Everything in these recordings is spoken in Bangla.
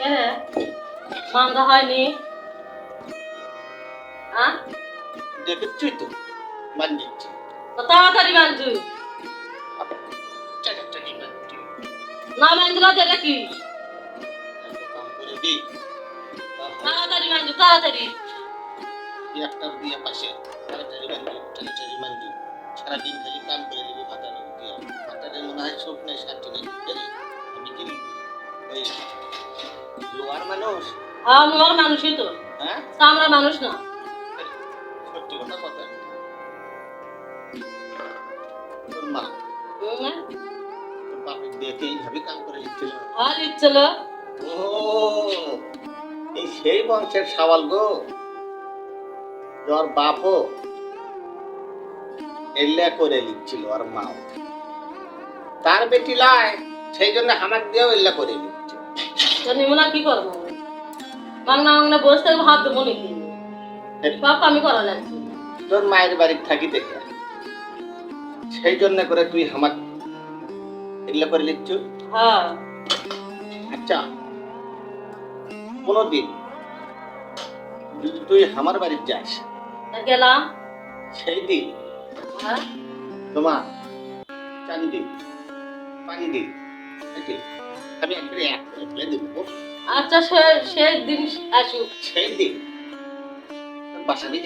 রে মান্দা হয়নি। আ? দেখেছি তো মান দিচ্ছি তাড়াতাড়ি মানজু না মানজুলা যেটা কি? তাড়াতাড়ি মানজু তাড়াতাড়ি। একটা দিয়ে পাশে তাড়াতাড়ি মানজি তাড়াতাড়ি মানজি সারাদিন খালি কাম করে দিবি ভাতার ভাতারের মনে হয় সুখ নেই শান্তি নেই? আমি কি ওই লোয়ার মানুষ? হ্যাঁ আমার মানুষই তো। হ্যাঁ? তা মানুষ না। সত্যি কথা কথা তোর মা। বাপের দেখে এইভাবে কাম করে ও এই সেই বংশের সাওয়াল গো। বাপও এল্লা করে লিখছিল আর মাও। তার বেটি লাই। সেই জন্য হামাক দিয়েও এল্লা করে লিখছে তো নিমনা কি করব? মাংনা মাংনা বসে থাকব হাত দেবো নাকি? বাপ আমি করা যাচ্ছি তোর মায়ের বাড়ির থাকি দেখে। সেই জন্য করে তুই হামাক এল্লা করে লিখছ? হ্যাঁ। আচ্ছা। কোনোদিন যদি তুই আমার বাড়ি যাস। গেলাম। সেই দিন হ্যাঁ। তোমার চানি দিন পানি দিন নাকি? আমি একবারে এক করে দেবো। আচ্ছা সে সে দিন আসুক। সেই দিন? বাসাবি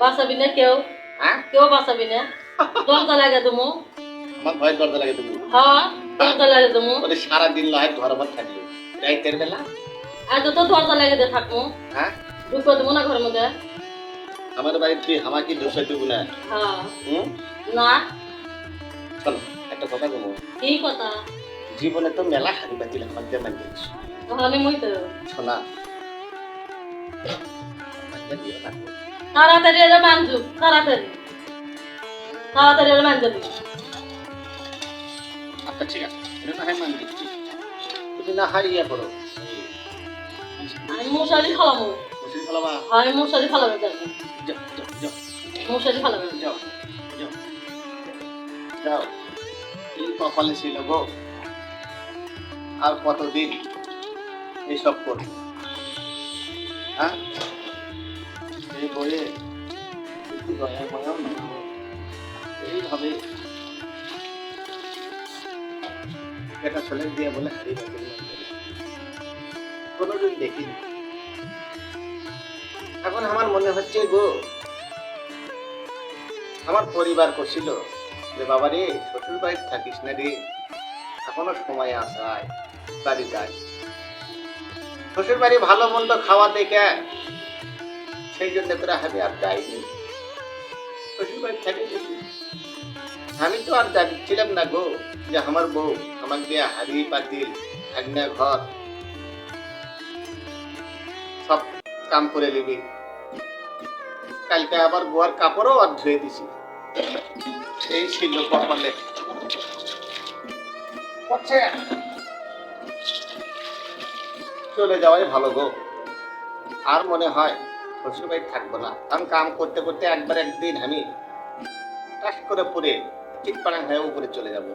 বাঁচাবি না কেউ? হ্যাঁ? কেউ বাঁচাবি না? দরজা লাগে তুমি আমার ভয় দরজা লাগে দেবো। হ্যাঁ দরজা লাগে তুমি ওদের সারাদিন লয় ঘর ঘর থাকল। রাইতের বেলা? আর তো দরজা লাগে দিয়ে থাকব হ্যাঁ? ঢুকবো দেবো না ঘরের মধ্যে? আমার বাড়ি তুই আমাকে দেবো না। হ্যাঁ। না। শোনো একটা কথা বলব। কি কথা? জীবনে তো মেলা হারি বাতিল যেমন জিনিস তাহলে মুই তো শোনা। তাড়াতাড়ি এলে মানজু তাড়াতাড়ি তাড়াতাড়ি এলে মান যাবি আচ্ছা ঠিক আছে। এটা না হয় মান দিচ্ছি তুমি না হয় ইয়ে করো আমি মশারি খালামো মুসির ফলাবা আমি মশারি খালাবে যাও যাও যাও মশারি খালাবে যাও যাও যাও এই কপালে ছিল গো আর কতদিন এইসব করব? হ্যাঁ? এই না এইভাবে এটা ছেলে দিয়ে বলে কোনোদিন দেখিনি। এখন আমার মনে হচ্ছে গো, আমার পরিবার করছিল যে বাবা রে শ্বশুর বাড়িতে থাকিস না রে। এখনও সময় আসায়। বাড়ি যাই শ্বশুর বাড়ি ভালো মন্দ খাওয়া দেখে সেই জন্য করে আমি আর যাইনি। শ্বশুর বাড়ি থাকে আমি তো আর যাচ্ছিলাম না গো, যে আমার বউ আমাকে দিয়ে হাড়ি পাতিল ভাগনা ঘর, সব কাম করে নিবি। কালকে আবার গোয়ার কাপড়ও আর ধুয়ে দিছি। এই ছিল কপালে। হচ্ছে চলে যাওয়াই ভালো গো। আর মনে হয় শ্বশুর বাড়ি থাকব না। কারণ কাম করতে করতে একবার একদিন আমি করে পরে চিটপাড়া হয়ে উপরে চলে যাব।